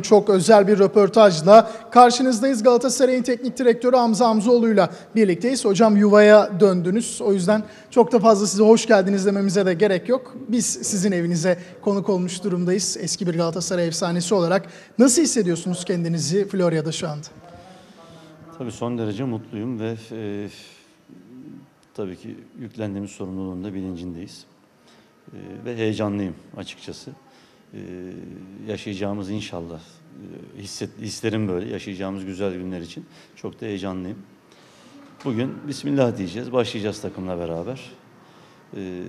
Çok özel bir röportajla karşınızdayız. Galatasaray'ın teknik direktörü Hamza Hamzoğlu'yla birlikteyiz. Hocam yuvaya döndünüz. O yüzden çok da fazla size hoş geldiniz dememize de gerek yok. Biz sizin evinize konuk olmuş durumdayız. Eski bir Galatasaray efsanesi olarak. Nasıl hissediyorsunuz kendinizi Florya'da şu anda? Tabii son derece mutluyum ve e, tabii ki yüklendiğimiz sorumluluğun da bilincindeyiz. E, ve heyecanlıyım açıkçası. E, yaşayacağımız inşallah, e, hisset, hislerim böyle, yaşayacağımız güzel günler için çok da heyecanlıyım. Bugün Bismillah diyeceğiz, başlayacağız takımla beraber. E,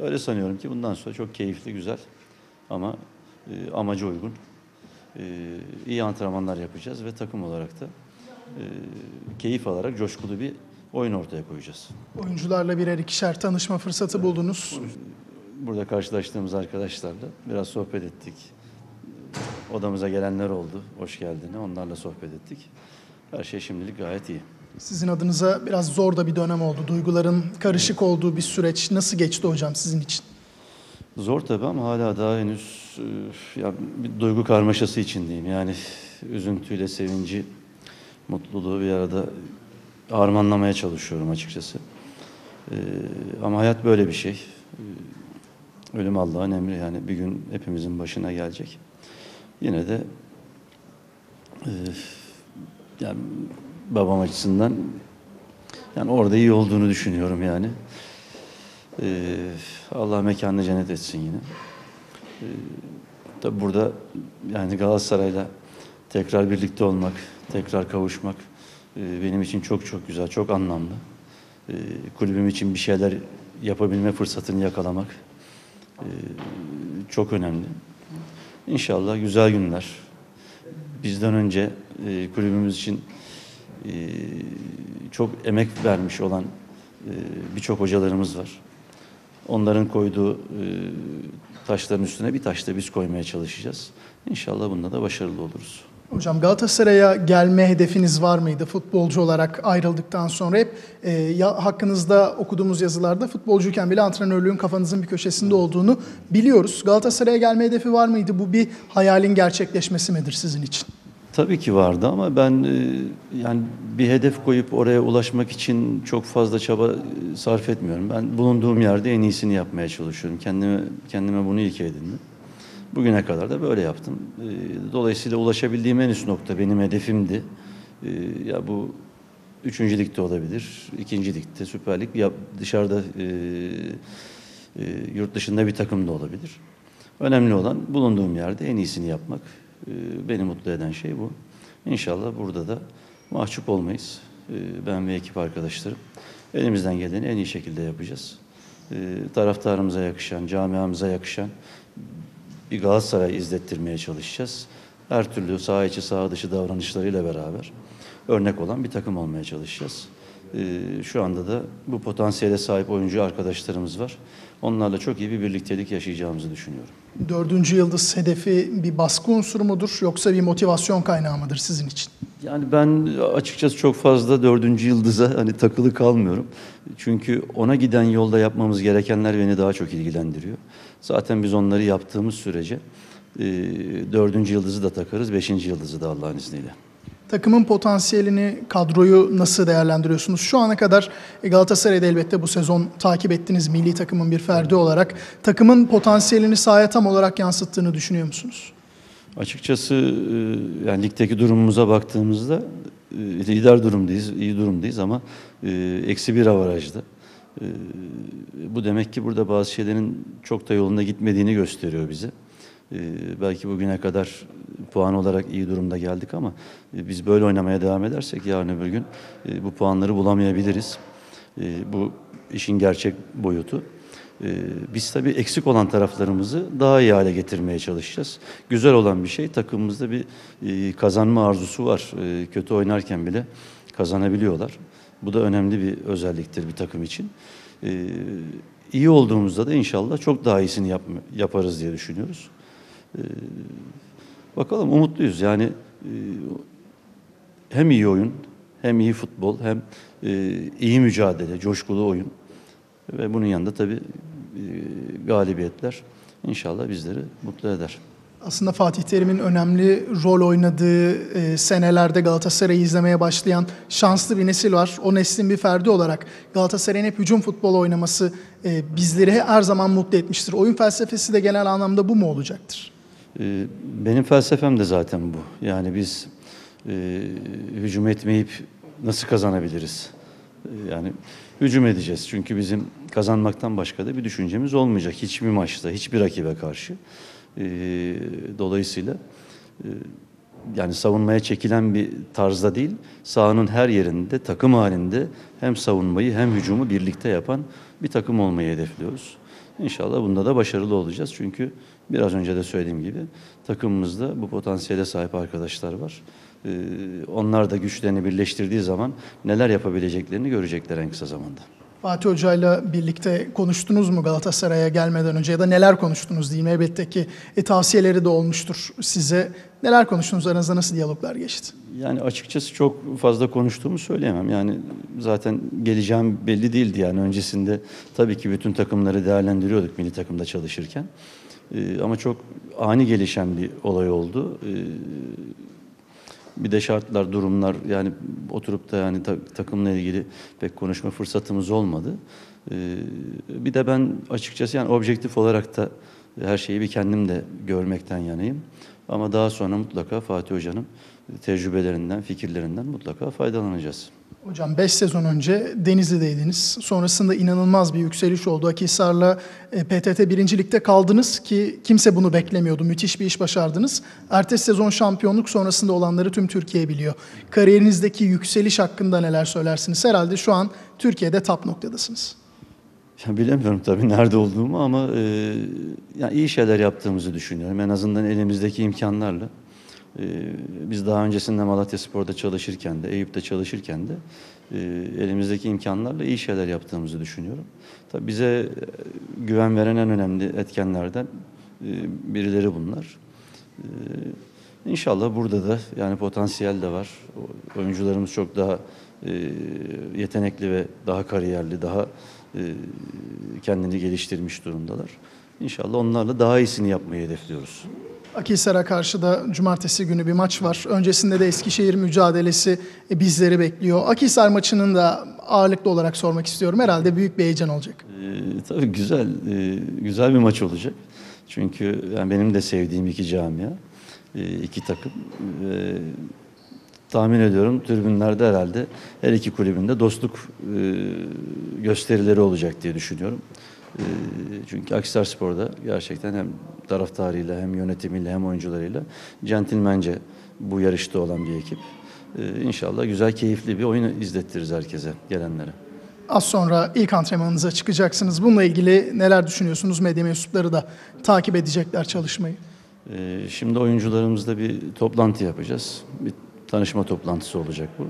öyle sanıyorum ki bundan sonra çok keyifli, güzel ama e, amaca uygun e, iyi antrenmanlar yapacağız ve takım olarak da e, keyif alarak coşkulu bir oyun ortaya koyacağız. Oyuncularla birer ikişer tanışma fırsatı buldunuz. Burada karşılaştığımız arkadaşlarla biraz sohbet ettik. Odamıza gelenler oldu. Hoş geldin. Onlarla sohbet ettik. Her şey şimdilik gayet iyi. Sizin adınıza biraz zor da bir dönem oldu. Duyguların karışık olduğu bir süreç. Nasıl geçti hocam sizin için? Zor tabii ama hala daha henüz e, ya bir duygu karmaşası içindeyim. Yani üzüntüyle sevinci, mutluluğu bir arada harmanlamaya çalışıyorum açıkçası. E, ama hayat böyle bir şey. E, ölüm Allah'ın emri yani bir gün hepimizin başına gelecek. Yine de e, yani babam açısından yani orada iyi olduğunu düşünüyorum yani. Ee, Allah mekanını cennet etsin yine. Ee, tabi burada yani Galatasaray'la tekrar birlikte olmak, tekrar kavuşmak e, benim için çok çok güzel, çok anlamlı. Ee, kulübüm için bir şeyler yapabilme fırsatını yakalamak e, çok önemli. İnşallah güzel günler. Bizden önce e, kulübümüz için e, çok emek vermiş olan e, birçok hocalarımız var. Onların koyduğu taşların üstüne bir taş da biz koymaya çalışacağız. İnşallah bunda da başarılı oluruz. Hocam Galatasaray'a gelme hedefiniz var mıydı futbolcu olarak ayrıldıktan sonra hep e, ya, hakkınızda okuduğumuz yazılarda futbolcuyken bile antrenörlüğün kafanızın bir köşesinde olduğunu biliyoruz. Galatasaray'a gelme hedefi var mıydı? Bu bir hayalin gerçekleşmesi midir sizin için? Tabii ki vardı ama ben e, yani bir hedef koyup oraya ulaşmak için çok fazla çaba e, sarf etmiyorum. Ben bulunduğum yerde en iyisini yapmaya çalışıyorum. Kendime kendime bunu ilke edindim. Bugüne kadar da böyle yaptım. E, Dolayısıyla ulaşabildiğim en üst nokta benim hedefimdi. E, Ya bu üçüncü ligde olabilir, ikinci ligde, Süper Lig, ya dışarıda e, e, yurt dışında bir takım da olabilir. Önemli olan bulunduğum yerde en iyisini yapmak. E, Beni mutlu eden şey bu. İnşallah burada da mahcup olmayız. Ben ve ekip arkadaşlarım. Elimizden geleni en iyi şekilde yapacağız. Taraftarımıza yakışan, camiamıza yakışan bir Galatasaray izlettirmeye çalışacağız. Her türlü saha içi saha dışı davranışlarıyla beraber örnek olan bir takım olmaya çalışacağız. Ee, şu anda da bu potansiyele sahip oyuncu arkadaşlarımız var. Onlarla çok iyi bir birliktelik yaşayacağımızı düşünüyorum. Dördüncü yıldız hedefi bir baskı unsuru mudur yoksa bir motivasyon kaynağı mıdır sizin için? Yani ben açıkçası çok fazla dördüncü yıldıza hani takılı kalmıyorum. Çünkü ona giden yolda yapmamız gerekenler beni daha çok ilgilendiriyor. Zaten biz onları yaptığımız sürece e, dördüncü yıldızı da takarız, beşinci yıldızı da Allah'ın izniyle. Takımın potansiyelini, kadroyu nasıl değerlendiriyorsunuz? Şu ana kadar e, Galatasaray'da elbette bu sezon takip ettiniz milli takımın bir ferdi olarak. Takımın potansiyelini sahaya tam olarak yansıttığını düşünüyor musunuz? Açıkçası e, yani ligdeki durumumuza baktığımızda e, lider durumdayız, iyi durumdayız ama eksi bir avarajda. E, Bu demek ki burada bazı şeylerin çok da yolunda gitmediğini gösteriyor bize. E, Belki bugüne kadar puan olarak iyi durumda geldik ama e, biz böyle oynamaya devam edersek yarın öbür gün e, bu puanları bulamayabiliriz. E, Bu işin gerçek boyutu. Ee, Biz tabii eksik olan taraflarımızı daha iyi hale getirmeye çalışacağız. Güzel olan bir şey takımımızda bir e, kazanma arzusu var. E, Kötü oynarken bile kazanabiliyorlar. Bu da önemli bir özelliktir bir takım için. E, İyi olduğumuzda da inşallah çok daha iyisini yap- yaparız diye düşünüyoruz. E, Bakalım umutluyuz. Yani e, hem iyi oyun, hem iyi futbol, hem e, iyi mücadele, coşkulu oyun. Ve bunun yanında tabii e, galibiyetler inşallah bizleri mutlu eder. Aslında Fatih Terim'in önemli rol oynadığı e, senelerde Galatasaray'ı izlemeye başlayan şanslı bir nesil var. O neslin bir ferdi olarak Galatasaray'ın hep hücum futbol oynaması e, bizleri her zaman mutlu etmiştir. Oyun felsefesi de genel anlamda bu mu olacaktır? Ee, Benim felsefem de zaten bu. Yani biz e, hücum etmeyip nasıl kazanabiliriz? E, Yani hücum edeceğiz. Çünkü bizim kazanmaktan başka da bir düşüncemiz olmayacak. Hiçbir maçta, hiçbir rakibe karşı. E, Dolayısıyla e, yani savunmaya çekilen bir tarzda değil, sahanın her yerinde takım halinde hem savunmayı hem hücumu birlikte yapan bir takım olmayı hedefliyoruz. İnşallah bunda da başarılı olacağız. Çünkü biraz önce de söylediğim gibi takımımızda bu potansiyele sahip arkadaşlar var. Ee, onlar da güçlerini birleştirdiği zaman neler yapabileceklerini görecekler en kısa zamanda. Fatih Hoca'yla birlikte konuştunuz mu Galatasaray'a gelmeden önce ya da neler konuştunuz diyeyim. Elbette ki e, tavsiyeleri de olmuştur size. Neler konuştunuz aranızda nasıl diyaloglar geçti? Yani açıkçası çok fazla konuştuğumu söyleyemem. Yani zaten geleceğim belli değildi yani öncesinde tabii ki bütün takımları değerlendiriyorduk milli takımda çalışırken. Ee, ama çok ani gelişen bir olay oldu. Ee, bir de şartlar, durumlar yani oturup da yani ta- takımla ilgili pek konuşma fırsatımız olmadı. Ee, bir de ben açıkçası yani objektif olarak da her şeyi bir kendim de görmekten yanayım. Ama daha sonra mutlaka Fatih Hoca'nın tecrübelerinden, fikirlerinden mutlaka faydalanacağız. Hocam 5 sezon önce Denizli'deydiniz. Sonrasında inanılmaz bir yükseliş oldu. Akhisar'la e, PTT birincilikte kaldınız ki kimse bunu beklemiyordu. Müthiş bir iş başardınız. Ertesi sezon şampiyonluk sonrasında olanları tüm Türkiye biliyor. Kariyerinizdeki yükseliş hakkında neler söylersiniz? Herhalde şu an Türkiye'de top noktadasınız. Ya bilemiyorum tabii nerede olduğumu ama e, yani iyi şeyler yaptığımızı düşünüyorum. En azından elimizdeki imkanlarla. E, biz daha öncesinde Malatya Spor'da çalışırken de, Eyüp'te çalışırken de e, elimizdeki imkanlarla iyi şeyler yaptığımızı düşünüyorum. Tabii bize e, güven veren en önemli etkenlerden e, birileri bunlar. İnşallah burada da yani potansiyel de var. Oyuncularımız çok daha yetenekli ve daha kariyerli, daha kendini geliştirmiş durumdalar. İnşallah onlarla daha iyisini yapmayı hedefliyoruz. Akhisar'a karşı da cumartesi günü bir maç var. Öncesinde de Eskişehir mücadelesi e, bizleri bekliyor. Akhisar maçının da ağırlıklı olarak sormak istiyorum. Herhalde büyük bir heyecan olacak. Ee, tabii güzel, e, güzel bir maç olacak. Çünkü yani benim de sevdiğim iki camia, e, iki takım. E, tahmin ediyorum tribünlerde herhalde her iki kulübünde dostluk e, gösterileri olacak diye düşünüyorum. E, çünkü Akhisar Spor'da gerçekten hem taraftarıyla hem yönetimiyle hem oyuncularıyla centilmence bu yarışta olan bir ekip. E, inşallah güzel, keyifli bir oyun izlettiririz herkese, gelenlere. Az sonra ilk antrenmanınıza çıkacaksınız. Bununla ilgili neler düşünüyorsunuz? Medya mensupları da takip edecekler çalışmayı. Ee, Şimdi oyuncularımızla bir toplantı yapacağız. Bir tanışma toplantısı olacak bu.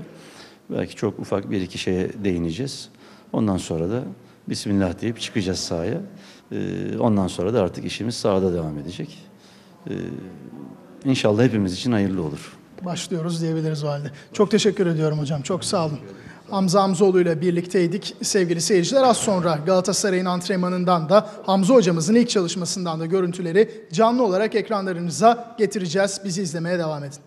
Belki çok ufak bir iki şeye değineceğiz. Ondan sonra da Bismillah deyip çıkacağız sahaya. Ee, Ondan sonra da artık işimiz sahada devam edecek. Ee, İnşallah hepimiz için hayırlı olur. Başlıyoruz diyebiliriz o. Çok teşekkür ediyorum hocam. Çok sağ olun. Hamza Hamzoğlu ile birlikteydik sevgili seyirciler. Az sonra Galatasaray'ın antrenmanından da Hamza hocamızın ilk çalışmasından da görüntüleri canlı olarak ekranlarınıza getireceğiz. Bizi izlemeye devam edin.